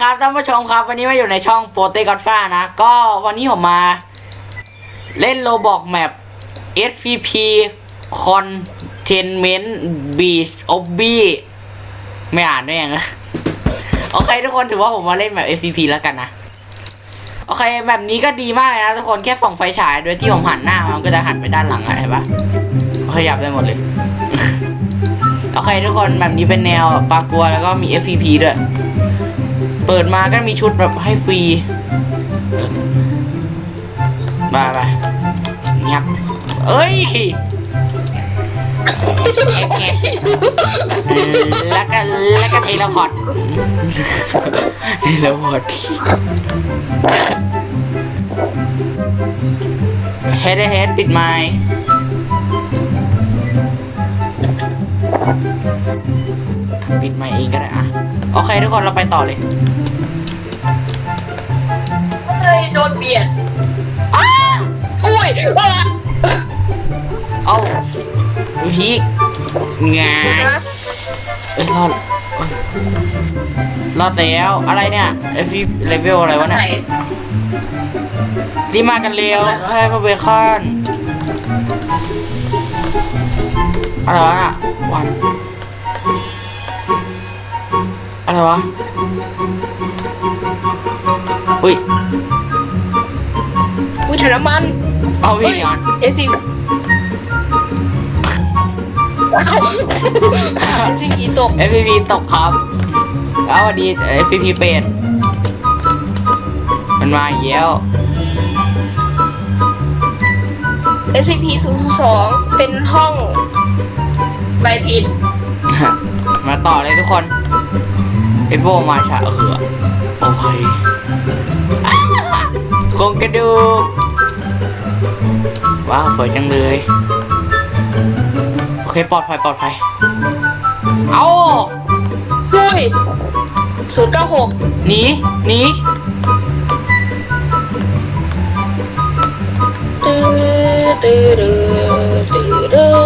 ครับท่านผู้ชมครับ วันนี้มาอยู่ในช่องโปรเตกอดฟ้านะ ก็วันนี้ผมมา เล่นโลบอกแมป SPP Containment Beach o b b y ไม่อ่านได้ยังโอเคทุกคนถือว่าผมมาเล่นแบบ SPP แล้วกันนะ โอเคแบบนี้ก็ดีมากนะทุกคนแค่ส่องไฟฉายโดยที่ผมหันหน้ามันก็จะหันไปด้านหลังอะไรปะขยับได้หมดเลย โอเคทุกคนแบบนี้เป็นแนวปลากัวแล้วก็มี FPP ด้วย เปิดมาก็มีชุดแบบให้ฟรีเออมาไปงับเอ้ยแอะแกะเออแล้วก็แล้วก็เทเลพอร์ตเทเลพอร์ตเฮดเฮดปิดไมค์ ปิดไมค์เองก็ได้อะโอเคทุกคนเราไปต่อเลยเฮ้ยโดนเบียดอุ้ยว่าเอ้าพีกงายนะเอ้ยรอดเอ้ยรอดแล้วอะไรเนี่ยเอฟเลเวลอะไรวะเนี่ยรีบมากันเร็วให้พระเบคอนอะไรวะน่ะวัน อะไรวะอุ้ยอุ้ยถังน้ำมันเอาวิ่งย้อนเอซีเอซีตก FPP ตกครับแล้ววันดี FPP เป็ดมันมาอีกแล้ว SCP 0 2เป็นห้องใบผิด มาต่อเลยทุกคน ไอโบมาช้าเออโอเคอ้าโครงกระดูก ว้าว สวยจังเลย โอเค ปลอดภัย ปลอดภัย เอาอุ้ย096หนีหนีตื้อตื้อตื้อตื้อตื้อ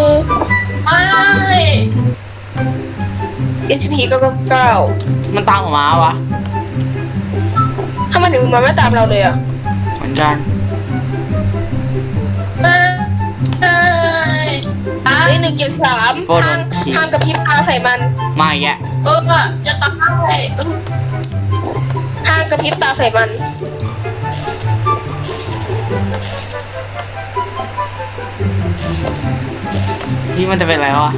ไม่ SCP 999 มันตามผมมาวะถ้ามันถึงมันไม่ตามเราเลยอะเหมือนกันไม่อะนี่หนึ่งเจ็ดสามห้ามห้ามกับพริบตาใส่มัน มาอีกแล้วเออจะตายเออห้ามกับพริบตาใส่มันพี่มันจะเป็นอะไรวะ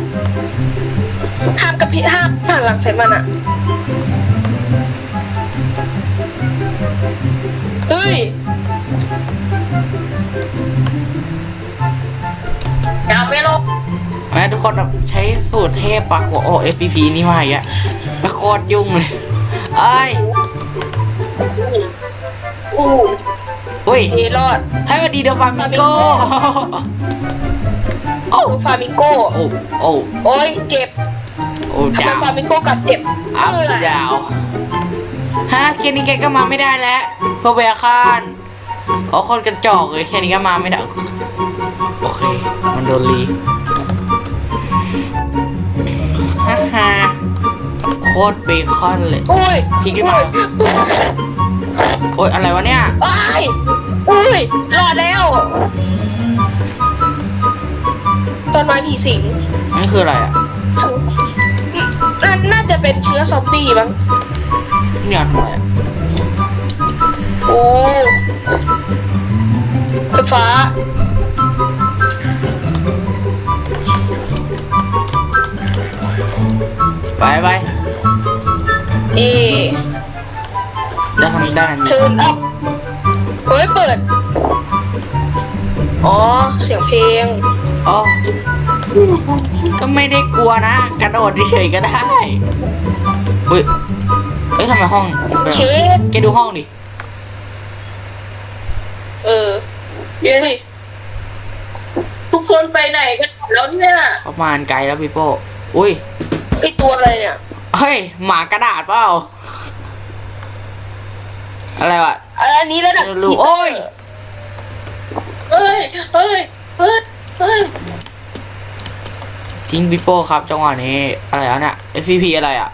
ห้ามกับพริบห้ามหันหลังใส่มันอะเฮ้ยอย่าไม่ลงแม่ทุกคนแบบใช้สูตรเทพปากหัวโอ FPP นี่มาอีกแล้วแล้วโคตรยุ่งเลยเอ้ยอู้อุ้ยเอรอด ให้วันดีเดอะฟามิโก้โอ้ดูฟามิงโก้โอ้โอ้โอ้ยเจ็บ โอ้ทำไมดาวฟามิงโก้กลับเจ็บอัพเออดาวฮะแค่นี้แกก็มาไม่ได้แล้วเพราะแวร์คานโอ้คนกระจอกเลยแค่นี้ก็มาไม่ได้ โอเค มันโดนรีฮ่าฮ่าโคตรเบคอนเลยอุ้ยพลิกขึ้นมาโอ้ยอะไรวะเนี่ยอ้ายอุ้ยรอดแล้ว ต้นไม้ผีสิงนี่คืออะไรอะ น่าน่าจะเป็นเชื้อซอมบี้มั้งเนี่ยทำไมอะโอ้ไฟฟ้า ไปไปเอได้ทำได้านเทิร์นอัพเฮ้ยเปิด อ๋อ เสียงเพลง อ๋อ ก็ไม่ได้กลัวนะ กระโดดเฉยๆก็ได้ อุ้ยเอ้ยทำไมห้องเป็นเคแบบสแกดูห้องดิ เออเย้ทุกคนไปไหนกันหมดแล้วเนี่ยเขามาอันไกลแล้วพี่โป้อุ้ยไอตัวอะไรเนี่ย เฮ้ย หมากระดาษเปล่า อะไรวะอันนี้ระดับรู้โอ้ย เฮ้ย เฮ้ย เฮ้ย เฮ้ยทิ้งพี่โป้ครับจังหวะนี้ อะไรวะเนี่ย FPP อะไรอะ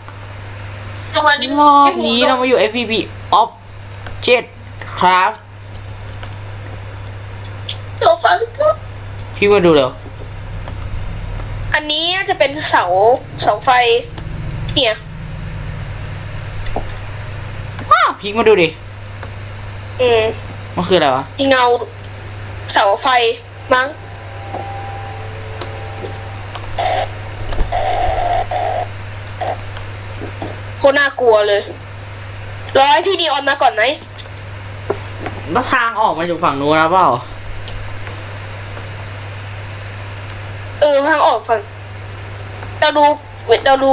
จังหวะนี้รอบนี้เรามาอยู่ FVP Object Craft เดี๋ยวฟังก็พี่มาดูเร็วอันนี้น่าจะเป็นเสาเสาไฟ เนี่ยว้าวพีกมาดูดิ อืมมันคืออะไรวะมีเงา เสาไฟมั้ง โคตรน่ากลัวเลย รอให้พี่นีออนมาก่อนไหมแล้วทางออกมาอยู่ฝั่งนู้นนะเปล่า เออทางออกฝั่งเราดูเราดู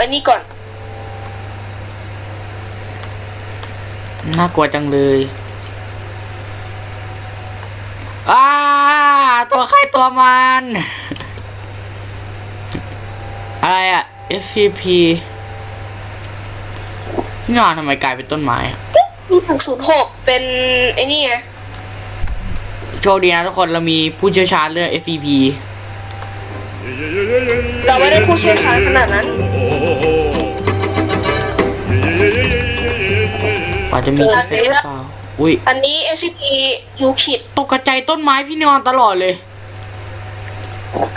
อันนี้ก่อน น่ากลัวจังเลยอ้าตัวใครตัวมัน อะไรอะ SCP นี่นอนทำไมกลายเป็นต้นไม้อะรูปหกศูนย์หกเป็นไอ้นี่ไงโชคดีนะทุกคนเรามีผู้เชี่ยวชาญเรื่อง SCP เราไม่ได้ผู้เชี่ยวชาญขนาดนั้นกว่าจะมีที่เฟซเปล่าอุ้ยอันนี้ SCP ยูคิดตกกระจายต้นไม้พี่นอนตลอดเลย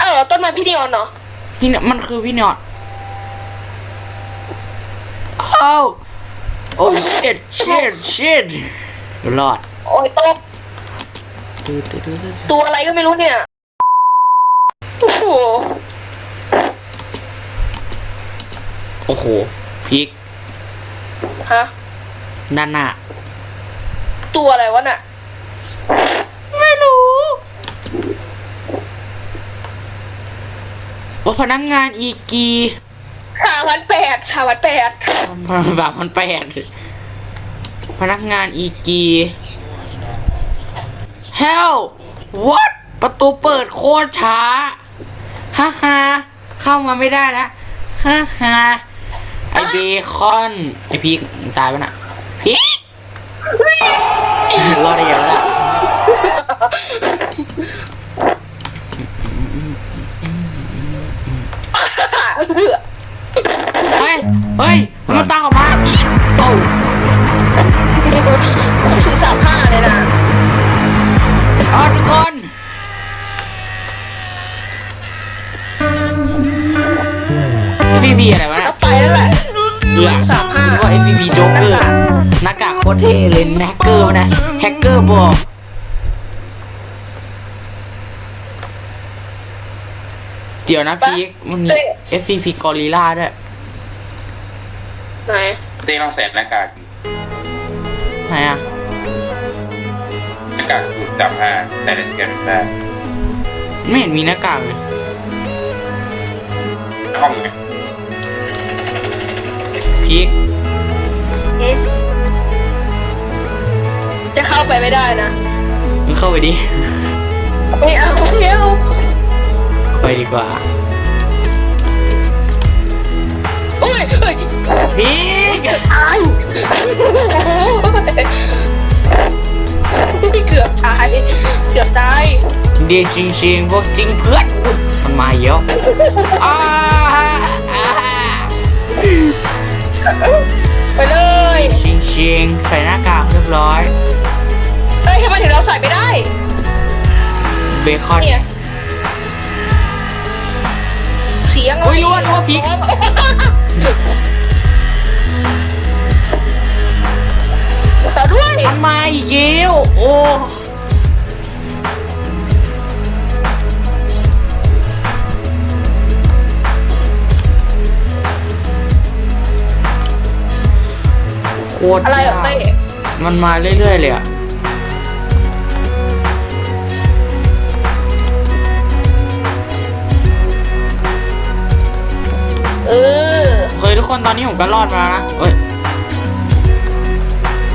อ้าวเหรอต้นไม้พี่นีออนเนาะพี่นมันคือพี่นอนอ้าว โอ้ชิดชิดชิดรอดโอ้ยตกตัวอะไรก็ไม่รู้เนี่ย โอ้โหโอ้โหพีกฮะนั่นน่ะตัวอะไรวะน่ะ ไม่รู้ว่าพนักงานอีกีสามพันแปดสามพันแปดแบบมันแปดพนักงานอีกี Hell what ประตูเปิดโคตรช้าฮ่าฮ่าเข้ามาไม่ได้แล้วฮ่าฮ่าไอเบคอนไอพีกมึงตายปะน่ะพีกรอดได้ยังล่ะเฮ้ย เฮ้ยมันตามออกมาพีกโอ้ศูนย์สามห้าเลยนะเอาทุกคน FVP อะไรวะก็เนี่ยไปแล้วแหละเอือสามห้าหรือว่า FVP โจ๊กเกอร์หน้ากากโคตรเท่เลยแฮกเกอร์นะแฮกเกอร์บอกเดี๋ยวนะพีกมันมี SCP กอริล่าด้วย ไหนเต้ต้องใส่หน้ากากไหนอะหน้ากากสูตรจำห้าแต่ในเทียนได้ไม่เห็นมีหน้ากากเลยห้องไงพีกอืมจะเข้าไปไม่ได้นะ มึงเข้าไปดิ ไม่เอาไม่เอาไปดีกว่า พีกตายเกือบตาย เกือบตายเดียชิงชิงพวกจริงเพื่อนอุ๊ยมันมาเยอะไปเลยชิงชิงใส่หน้ากากเรียบร้อยเอ้ยทำไมถึงเราใส่ไม่ได้ เบคอนเนี่ยเสียงโอ้ยรู้ว่ารู้ว่าพริก ต่อด้วยมันมาอีกแล้วโอ้โคตรอะไรอะเต้มันมาเรื่อยๆเลยอะเออ ทุกคนตอนนี้ผมก็รอดมาแล้วนะเอ้ย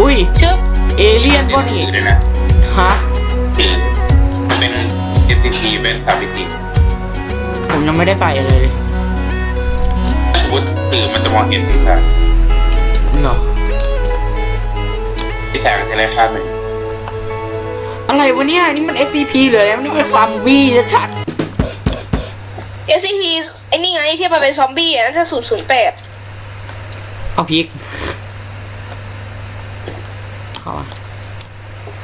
อุ้ย ชึบเอเลี่ยนเรีก็ยนนี่อื่นเลยนะฮะคือเป็น SCP เป็นสาวิติผมยังไม่ได้ใส่เลยสมมติสื่อมันจะมองเห็นที่ค่ะเหรอที่แสงเทเลคาเป็นอะไรวะเนี่ยนี่มัน SCP เลยนะนี่มันฟาร์มบี้ชัด SCP ไอ้นี่ไงที่มันเป็นซอมบี้อะน่าจะศูนย์ศูนย์แปด เอาพริกเข้ามา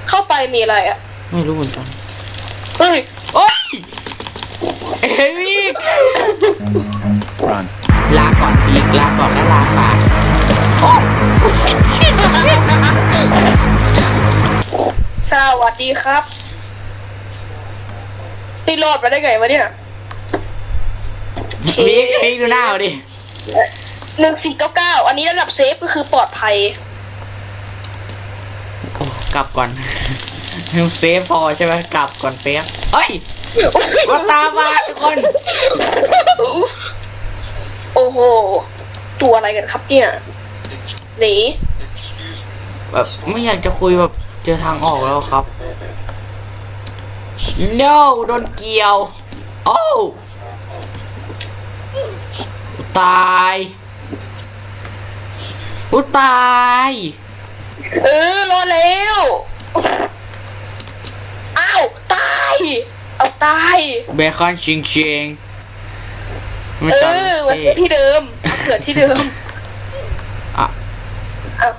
เข้าไปมีอะไรอะ ไม่รู้เหมือนกันเฮ้ย โอ๊ยเอ้ยพีก Run. ลาก่อนพีกลาก่อนแล้วลาขาดโอ้โอ้ชิดชิดชิดสวัสดีครับนี่รอดมาได้ไงวะเนี่ยพีกพีกดูหน้าเอาดิ หนึ่งสี่เก้าเก้าอันนี้ระดับเซฟก็คือปลอดภัย โอ้กลับก่อน เซฟพอใช่ไหมกลับก่อนเป๊ะเอ้ยมาตามมาทุกคน โอ้โห ตัวอะไรกันครับเนี่ย หนี แบบไม่อยากจะคุยแบบเจอทางออกแล้วครับ no โดนเกี่ยว โอ้ ตาย อุยตาย เออรอดแล้วอ้าวตายเอาตายเบคอนชิงชิงไม่เอจำอมันเท่ที่เดิมเกิดที่เดิมอะอ้าว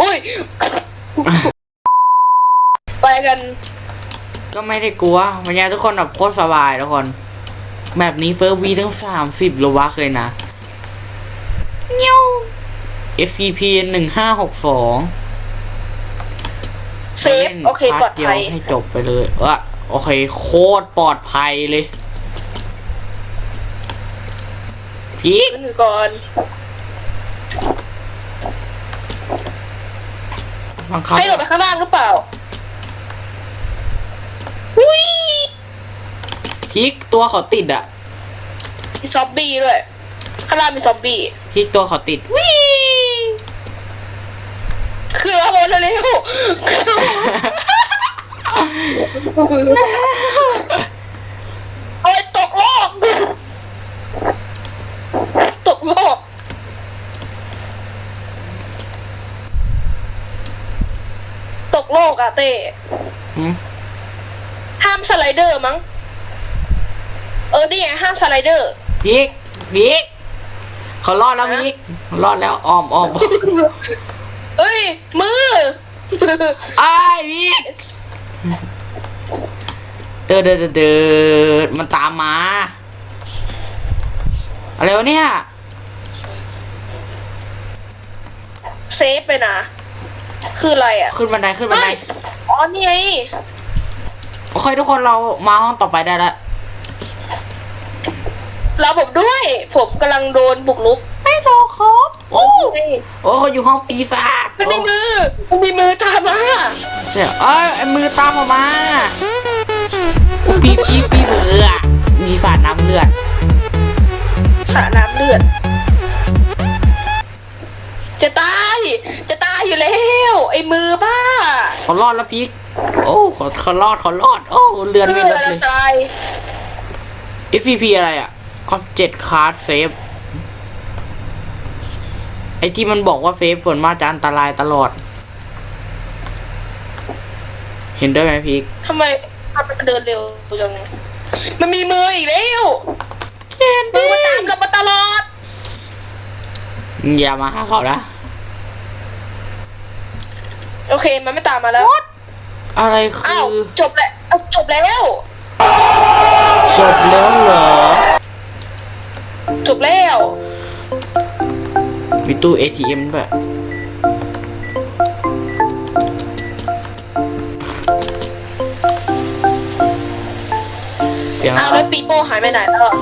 อุ้ยไปกัน ก็ไม่ได้กลัววันนี้ทุกคนแบบโคตรสบายทุกคน แบบนี้เฟิร์วีตั้งสามสิบโลวักเลยนะเงี้ยว FPP หนึ่งห้าหกสองเซฟโอเคปลอดภัยให้จบไปเลยว่าโอเค โคตรปลอดภัยเลย พีกขึ้นก่อนบังคับให้ลงไปข้างล่างหรือเปล่าอุ้ยพีกตัวเขาติดอะมีซอมบี้ด้วย ข้างล่างมีซอมบี้พีกตัวเขาติดวิ คือเราบนเร็วๆโอ้ยตกโลก ตกโลก ตกโลกอะเต้หืมห้ามสไลเดอร์มั้ง เออ นี่ไงห้ามสไลเดอร์ พีกพีกเขารอดแล้วพีกรอดแล้วออมออม เอ้ย มือ ไอ้ายพีกเดินเดินเดินเดินมันตามมา อะไรวะเนี่ย เซฟไปนะ คืออะไรอะ ขึ้นบันไดขึ้นบันไดเฮ้ยอ๋อ นี่ไง โอเคทุกคนเรามาห้องต่อไปได้แล้ว เราผมด้วย ผมกำลังโดนบุกรุก ไม่รอครับโอ้เฮ้ยโอ้เขาอยู่ห้องปีศาจมันมีมือมันมีมือตามมาใช่เหรอเอ้ยไอ้มือตามออกมาปีปีปีเบือมีฝาดน้ำเลือดสระน้ำเลือด จะตาย จะตายอยู่แล้ว ไอ้มือบ้าเขารอดแล้วพีกโอ้เขาเขารอดเขารอด โอ้เลือนเลืไม่อลดดแล้เลวยตาย FVP อะไรอะ Object Card Save ไอที่มันบอกว่าเฟฟฝนมากจะอันตรายตลอด เห็นด้วยไหมพีกทำไมมันเดินเร็วจังมันมีมืออีกแล้วมือมันตามเรามาตลอด อย่ามาหาเขานะ โอเค มันไม่ตามมาแล้ว อะไรคือ้าวอ จบแล้วเอาจบแล้ว จบแล้วเหรอ จบแล้ว มีตู้ ATM ด้วยเสียงอ้าวแล้วปีโป้หายไปไหนแล้วอะ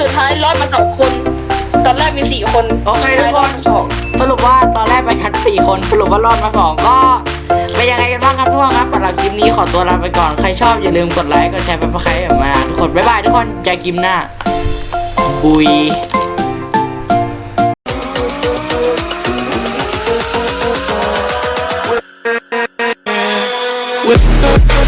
สุดท้ายรอดมาสองคน ตอนแรกมีสี่คนโอเคทุกสุดคท้ายรอนดมาสองสรุปว่าตอนแรกไปกันสี่คน สรุปว่ารอดมาสองก็เป็นยังไงกันบ้างครับทุกคนครับสำหรับคลิปนี้ขอตัวลาไปก่อนใครชอบอย่าลืมกดไลค์กดแชร์เป็นใครแบบมา ทุกคนบ๊ายบายทุกคนเจอคลิปหน้า บุย with